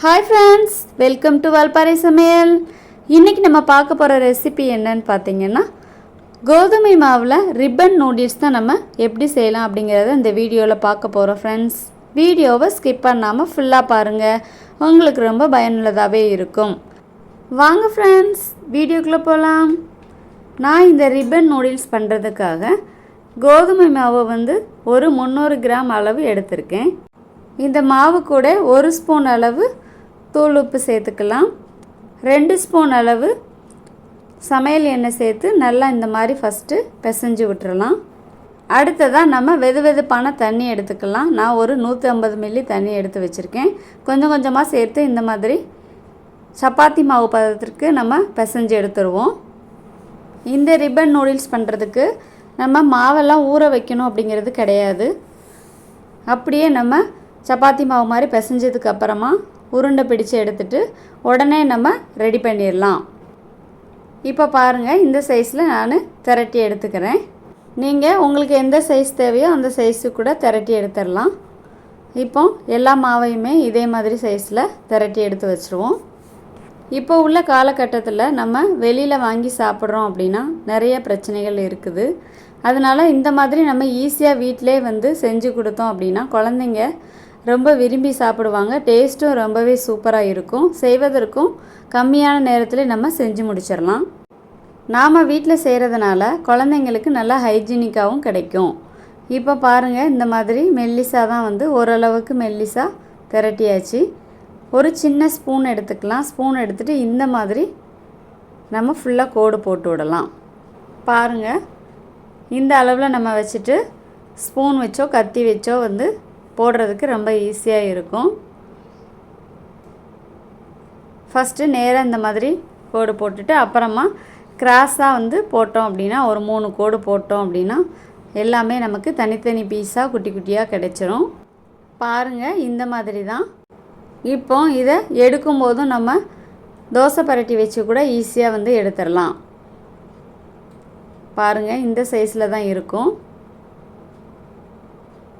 Hi friends welcome to Valparai சமையல் இன்றைக்கி நம்ம பார்க்க போகிற ரெசிபி என்னன்னு பார்த்தீங்கன்னா கோதுமை மாவில் ரிப்பன் நூடில்ஸ் தான் நம்ம எப்படி செய்யலாம் அப்படிங்கிறத இந்த வீடியோவில் பார்க்க போகிறோம் ஃப்ரெண்ட்ஸ் வீடியோவை ஸ்கிப் பண்ணாமல் ஃபுல்லாக பாருங்கள் உங்களுக்கு ரொம்ப பயனுள்ளதாகவே இருக்கும். வாங்க ஃப்ரெண்ட்ஸ் வீடியோக்குள்ளே போகலாம் நான் இந்த ரிப்பன் நூடில்ஸ் பண்ணுறதுக்காக கோதுமை மாவை வந்து ஒரு முந்நூறு கிராம் அளவு எடுத்திருக்கேன். இந்த மாவு கூட ஒரு ஸ்பூன் அளவு தூள் உப்பு சேர்த்துக்கலாம். ரெண்டு ஸ்பூன் அளவு சமையல் எண்ணெய் சேர்த்து நல்லா இந்த மாதிரி ஃபஸ்ட்டு பிசைஞ்சு விட்டுறலாம். அடுத்ததாக நம்ம வெது வெதுப்பான தண்ணி எடுத்துக்கலாம். நான் ஒரு நூற்றி ஐம்பது மில்லி தண்ணி எடுத்து வச்சுருக்கேன். கொஞ்சம் கொஞ்சமாக சேர்த்து இந்த மாதிரி சப்பாத்தி மாவு பதத்திற்கு நம்ம பிசைஞ்சு எடுத்துருவோம். இந்த ரிப்பன் நூடுல்ஸ் பண்ணுறதுக்கு நம்ம மாவெல்லாம் ஊற வைக்கணும் அப்படிங்கிறது கிடையாது. அப்படியே நம்ம சப்பாத்தி மாவு மாதிரி பிசைஞ்சதுக்கு அப்புறமா உருண்டை பிடிச்சு எடுத்துட்டு உடனே நம்ம ரெடி பண்ணிடலாம். இப்போ பாருங்கள் இந்த சைஸில் நான் திரட்டி எடுத்துக்கிறேன். நீங்கள் உங்களுக்கு எந்த சைஸ் தேவையோ அந்த சைஸு கூட திரட்டி எடுத்துடலாம். இப்போ எல்லா மாவையுமே இதே மாதிரி சைஸில் திரட்டி எடுத்து வச்சுருவோம். இப்போ உள்ள காலகட்டத்தில் நம்ம வெளியில் வாங்கி சாப்பிட்றோம் அப்படின்னா நிறைய பிரச்சனைகள் இருக்குது. அதனால் இந்த மாதிரி நம்ம ஈஸியாக வீட்டிலே வந்து செஞ்சு கொடுத்தோம் அப்படின்னா குழந்தைங்க ரொம்ப விரும்பி சாப்பிடுவாங்க. டேஸ்ட்டும் ரொம்பவே சூப்பராக இருக்கும். செய்வதற்கும் கம்மியான நேரத்தில் நம்ம செஞ்சு முடிச்சிடலாம் நாம் வீட்டில் செய்கிறதுனால குழந்தைங்களுக்கு நல்லா ஹைஜீனிக்காகவும் கிடைக்கும். இப்போ பாருங்கள் இந்த மாதிரி மெல்லிசா தான் வந்து ஓரளவுக்கு மெல்லிசாக திரட்டியாச்சு. ஒரு சின்ன ஸ்பூன் எடுத்துக்கலாம். ஸ்பூன் எடுத்துகிட்டு இந்த மாதிரி நம்ம ஃபுல்லாக கோடு போட்டு விடலாம். பாருங்கள் இந்த அளவில் நம்ம வச்சுட்டு ஸ்பூன் வச்சோ கத்தி வச்சோ வந்து போடுறதுக்கு ரொம்ப ஈஸியாக இருக்கும். ஃபஸ்ட்டு நேராக இந்த மாதிரி கோடு போட்டுட்டு அப்புறமா கிராஸாக வந்து போட்டோம் அப்படின்னா ஒரு மூணு கோடு போட்டோம் அப்படின்னா எல்லாமே நமக்கு தனித்தனி பீஸாக குட்டி குட்டியாக கிடைச்சிரும். பாருங்கள் இந்த மாதிரி தான். இப்போ இதை எடுக்கும்போதும் நம்ம தோசை பரட்டி வச்சு கூட ஈஸியாக வந்து எடுத்துடலாம். பாருங்கள் இந்த சைஸில் தான் இருக்கும்.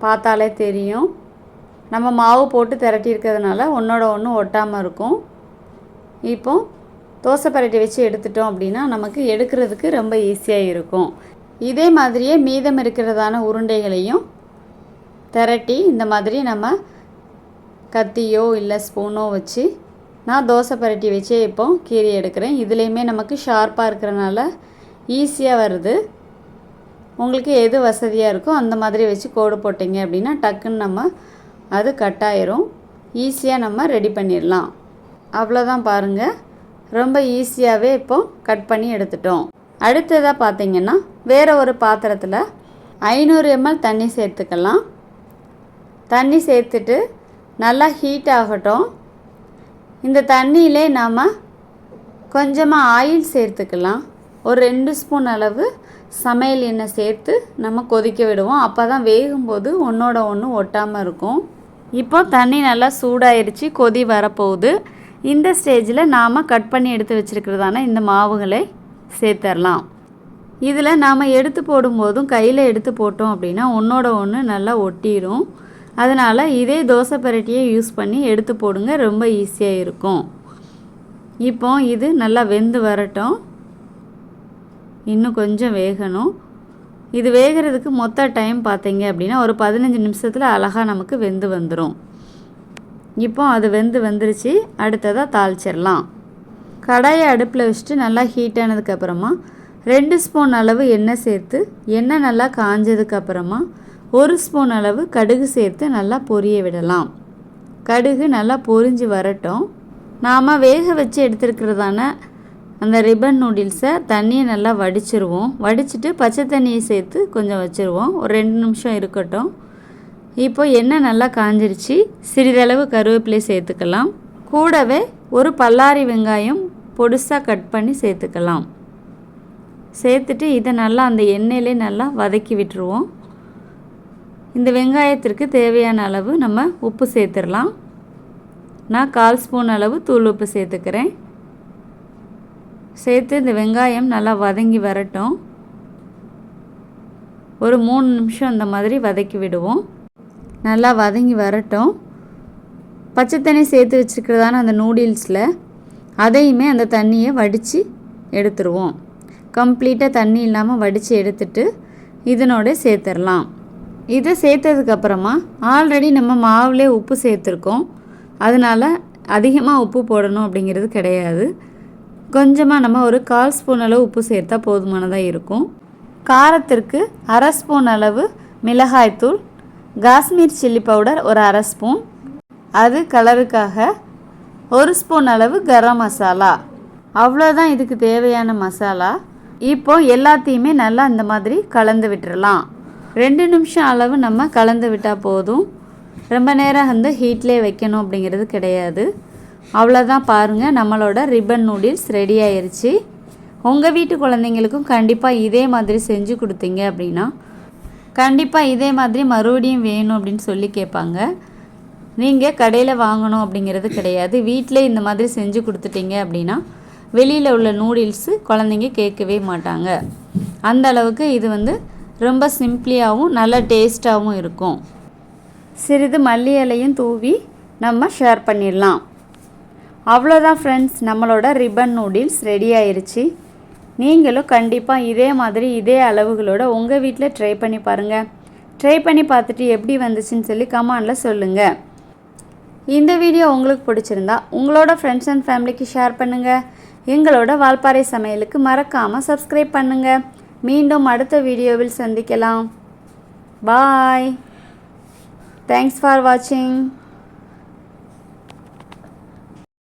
பார்த்தாலே தெரியும். நம்ம மாவு போட்டு திரட்டி இருக்கிறதுனால ஒன்றோட ஒன்று ஒட்டாமல் இருக்கும். இப்போ தோசை பரட்டி வச்சு எடுத்துட்டோம் அப்படின்னா நமக்கு எடுக்கிறதுக்கு ரொம்ப ஈஸியாக இருக்கும். இதே மாதிரியே மீதம் இருக்கிறதான உருண்டைகளையும் திரட்டி இந்த மாதிரி நம்ம கத்தியோ இல்லை ஸ்பூனோ வச்சு நான் தோசை பரட்டி வச்சே இப்போ கீரி எடுக்கிறேன். இதுலேயுமே நமக்கு ஷார்ப்பாக இருக்கிறனால ஈஸியாக வருது. உங்களுக்கு எது வசதியாக இருக்கோ அந்த மாதிரி வச்சு கோடு போட்டிங்க அப்படின்னா டக்குன்னு நம்ம அது கட் ஆயிரும். ஈஸியாக நம்ம ரெடி பண்ணிடலாம். அவ்வளோதான் பாருங்கள் ரொம்ப ஈஸியாகவே இப்போ கட் பண்ணி எடுத்துட்டோம். அடுத்ததாக பார்த்தீங்கன்னா வேறு ஒரு பாத்திரத்தில் ஐநூறு எம்எல் தண்ணி சேர்த்துக்கலாம். தண்ணி சேர்த்துட்டு நல்லா ஹீட் ஆகட்டும். இந்த தண்ணியிலே நாம் கொஞ்சமாக ஆயில் சேர்த்துக்கலாம். ஒரு ரெண்டு ஸ்பூன் அளவு சமையல் எண்ணெய் சேர்த்து நம்ம கொதிக்க விடுவோம். அப்போ தான் வேகும்போது ஒன்றோட ஒன்று ஒட்டாமல் இருக்கும். இப்போ தண்ணி நல்லா சூடாயிருச்சு கொதி வரப்போகுது. இந்த ஸ்டேஜில் நாம் கட் பண்ணி எடுத்து வச்சுருக்கிறதான இந்த மாவுகளை சேர்த்துடலாம் இதில் நாம் எடுத்து போடும்போதும் கையில் எடுத்து போட்டோம் அப்படின்னா ஒன்றோட ஒன்று நல்லா ஒட்டிடும் அதனால் இதே தோசை பரட்டியை யூஸ் பண்ணி எடுத்து போடுங்க ரொம்ப ஈஸியாக இருக்கும். இப்போ இது நல்லா வெந்து வரட்டும். இன்னும் கொஞ்சம் வேகணும். இது வேகிறதுக்கு மொத்த டைம் பார்த்தீங்க அப்படின்னா ஒரு பதினஞ்சு நிமிஷத்தில் அழகாக நமக்கு வெந்து வந்துடும் இப்போ அது வெந்து வந்துருச்சு. அடுத்ததாக தாளிச்சிடலாம். கடாயை அடுப்பில் வச்சுட்டு நல்லா ஹீட் ஆனதுக்கப்புறமா ரெண்டு ஸ்பூன் அளவு எண்ணெய் சேர்த்து எண்ணெய் நல்லா காஞ்சதுக்கப்புறமா ஒரு ஸ்பூன் அளவு கடுகு சேர்த்து நல்லா பொரிய விடலாம். கடுகு நல்லா பொரிஞ்சு வரட்டும். நாம் வேக வச்சு எடுத்துருக்கிறதான அந்த ரிப்பன் நூடுல்ஸை தண்ணியை நல்லா வடிச்சிருவோம். வடிச்சிட்டு பச்சை தண்ணியை சேர்த்து கொஞ்சம் வச்சுருவோம். ஒரு ரெண்டு நிமிஷம் இருக்கட்டும். இப்போ எண்ணெய் நல்லா காஞ்சிருச்சு. சிறிதளவு கருவேப்பிலை சேர்த்துக்கலாம். கூடவே ஒரு பல்லாரி வெங்காயம் பொடுசாக கட் பண்ணி சேர்த்துக்கலாம். சேர்த்துட்டு இதை நல்லா அந்த எண்ணெயிலே நல்லா வதக்கி விட்டுருவோம். இந்த வெங்காயத்திற்கு தேவையான அளவு நம்ம உப்பு சேர்த்துடலாம். நான் கால் ஸ்பூன் அளவு தூள் உப்பு சேர்த்துக்கிறேன். சேர்த்து இந்த வெங்காயம் நல்லா வதங்கி வரட்டும். ஒரு மூணு நிமிஷம் இந்த மாதிரி வதக்கி விடுவோம். நல்லா வதங்கி வரட்டும். பச்சை தண்ணி சேர்த்து வச்சுருக்கிறதான அந்த நூடுல்ஸில் அதையுமே அந்த தண்ணியை வடித்து எடுத்துருவோம். கம்ப்ளீட்டாக தண்ணி இல்லாமல் வடித்து எடுத்துட்டு இதனோட சேர்த்துடலாம் இதை சேர்த்ததுக்கப்புறமா ஆல்ரெடி நம்ம மாவுலே உப்பு சேர்த்துருக்கோம். அதனால் அதிகமாக உப்பு போடணும் அப்படிங்கிறது கிடையாது. கொஞ்சமாக நம்ம ஒரு கால் ஸ்பூன் அளவு உப்பு சேர்த்தா போதுமானதாக இருக்கும். காரத்திற்கு அரை ஸ்பூன் அளவு மிளகாய்த்தூள் காஷ்மீர் சில்லி பவுடர் ஒரு அரை ஸ்பூன். அது கலருக்காக ஒரு ஸ்பூன் அளவு கரம் மசாலா. அவ்வளோதான் இதுக்கு தேவையான மசாலா. இப்போ எல்லாத்தையுமே நல்லா இந்த மாதிரி கலந்து விட்டுறலாம். ரெண்டு நிமிஷம் அளவு நம்ம கலந்து விட்டால் போதும். ரொம்ப நேரம் வந்து ஹீட்லேயே வைக்கணும் அப்படிங்கிறது கிடையாது. அவ்வளோதான் பாருங்கள் நம்மளோட ரிப்பன் நூடுல்ஸ் ரெடி ஆயிடுச்சு உங்கள் வீட்டு குழந்தைங்களுக்கும் கண்டிப்பாக இதே மாதிரி செஞ்சு கொடுத்தீங்க அப்படின்னா கண்டிப்பாக இதே மாதிரி மறுபடியும் வேணும் அப்படின்னு சொல்லி கேட்பாங்க. நீங்கள் கடையில் வாங்கணும் அப்படிங்கிறது கிடையாது. வீட்டிலே இந்த மாதிரி செஞ்சு கொடுத்துட்டீங்க அப்படின்னா வெளியில் உள்ள நூடுல்ஸு குழந்தைங்க கேட்கவே மாட்டாங்க. அந்த அளவுக்கு இது வந்து ரொம்ப சிம்பிளியாகவும் நல்ல டேஸ்ட்டாகவும் இருக்கும். சிறிது மல்லி இலையும் தூவி நம்ம ஷேர் பண்ணிடலாம். அவ்வளோதான் ஃப்ரெண்ட்ஸ் நம்மளோட ரிப்பன் நூடுல்ஸ் ரெடி ஆயிடுச்சு நீங்களும் கண்டிப்பாக இதே மாதிரி இதே அளவுகளோட உங்கள் வீட்டில் ட்ரை பண்ணி பாருங்கள் ட்ரை பண்ணி பார்த்துட்டு எப்படி வந்துச்சுன்னு சொல்லி கமெண்டில் சொல்லுங்கள் இந்த வீடியோ உங்களுக்கு பிடிச்சிருந்தா உங்களோட ஃப்ரெண்ட்ஸ் அண்ட் ஃபேமிலிக்கு ஷேர் பண்ணுங்கள் எங்களோட வால்பாறை சமையலுக்கு மறக்காமல் சப்ஸ்கிரைப் பண்ணுங்கள் மீண்டும் அடுத்த வீடியோவில் சந்திக்கலாம். பாய் தேங்க்ஸ் ஃபார் வாட்சிங்